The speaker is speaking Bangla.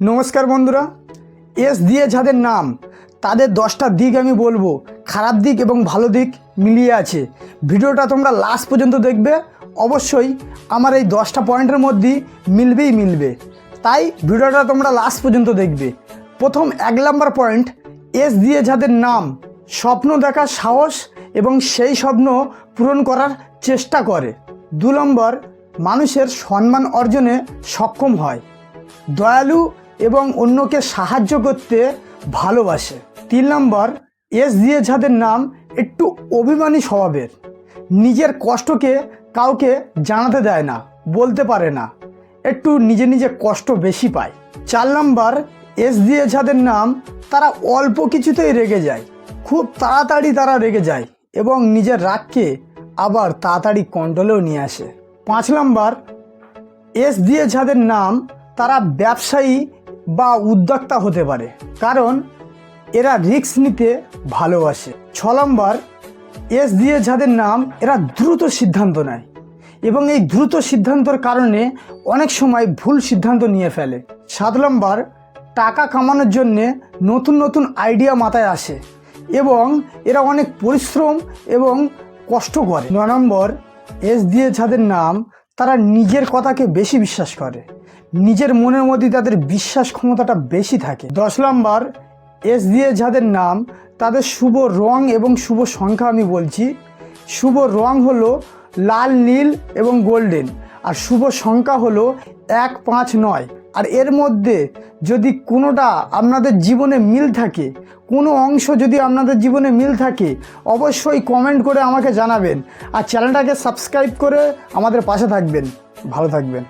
নমস্কার বন্ধুরা, এস দিয়ে যাদের নাম, তাদের দশটা দিক আমি বলব। খারাপ দিক এবং ভালো দিক মিলিয়ে আছে। ভিডিওটা তোমরা লাস্ট পর্যন্ত দেখবে। অবশ্যই আমার এই দশটা পয়েন্টের মধ্যেই মিলবেই মিলবে। তাই ভিডিওটা তোমরা লাস্ট পর্যন্ত দেখবে। প্রথম এক নম্বর পয়েন্ট, এস দিয়ে যাদের নাম, স্বপ্ন দেখার সাহস এবং সেই স্বপ্ন পূরণ করার চেষ্টা করে। দু নম্বর, মানুষের সম্মান অর্জনে সক্ষম হয়। দয়ালু এবং অন্যকে সাহায্য করতে ভালোবাসে। তিন নম্বর, এস দিয়ে যাদের নাম একটু অভিমানী স্বভাবের। নিজের কষ্টকে কাউকে জানাতে দেয় না, বলতে পারে না, একটু নিজে নিজে কষ্ট বেশি পায়। চার নম্বর, এস দিয়ে যাদের নাম তারা অল্প কিছুতেই রেগে যায়, খুব তাড়াতাড়ি তারা রেগে যায় এবং নিজের রাগকে আবার তাড়াতাড়ি কন্ট্রোলেও নিয়ে আসে। পাঁচ নম্বর, এস দিয়ে যাদের নাম তারা ব্যবসায়ী বা উদ্যোক্তা হতে পারে। কারণ এরা রিস্ক নিতে ভালোবাসে। ছ নম্বর, এস দিয়ে যাদের নাম, এরা দ্রুত সিদ্ধান্ত নেয় এবং এই দ্রুত সিদ্ধান্তর কারণে অনেক সময় ভুল সিদ্ধান্ত নিয়ে ফেলে। সাত নম্বর, টাকা কামানোর জন্যে নতুন নতুন আইডিয়া মাথায় আসে এবং এরা অনেক পরিশ্রম এবং কষ্ট করে। ন নম্বর, এস দিয়ে যাদের নাম তারা নিজের কথাকে বেশি বিশ্বাস করে। নিজের মনের মধ্যে তাদের বিশ্বাস ক্ষমতাটা বেশি থাকে। দশ নম্বর, এস দিয়ে যাদের নাম, তাদের শুভ রং এবং শুভ সংখ্যা আমি বলছি। শুভ রং হলো লাল, নীল এবং গোল্ডেন। আর শুভ সংখ্যা হলো এক, পাঁচ, নয়। আর এর মধ্যে যদি কোনোটা আপনাদের জীবনে মিল থাকে, কোনো অংশ যদি আপনাদের জীবনে মিল থাকে, অবশ্যই কমেন্ট করে আমাকে জানাবেন। আর চ্যানেলটাকে সাবস্ক্রাইব করে আমাদের পাশে থাকবেন। ভালো থাকবেন।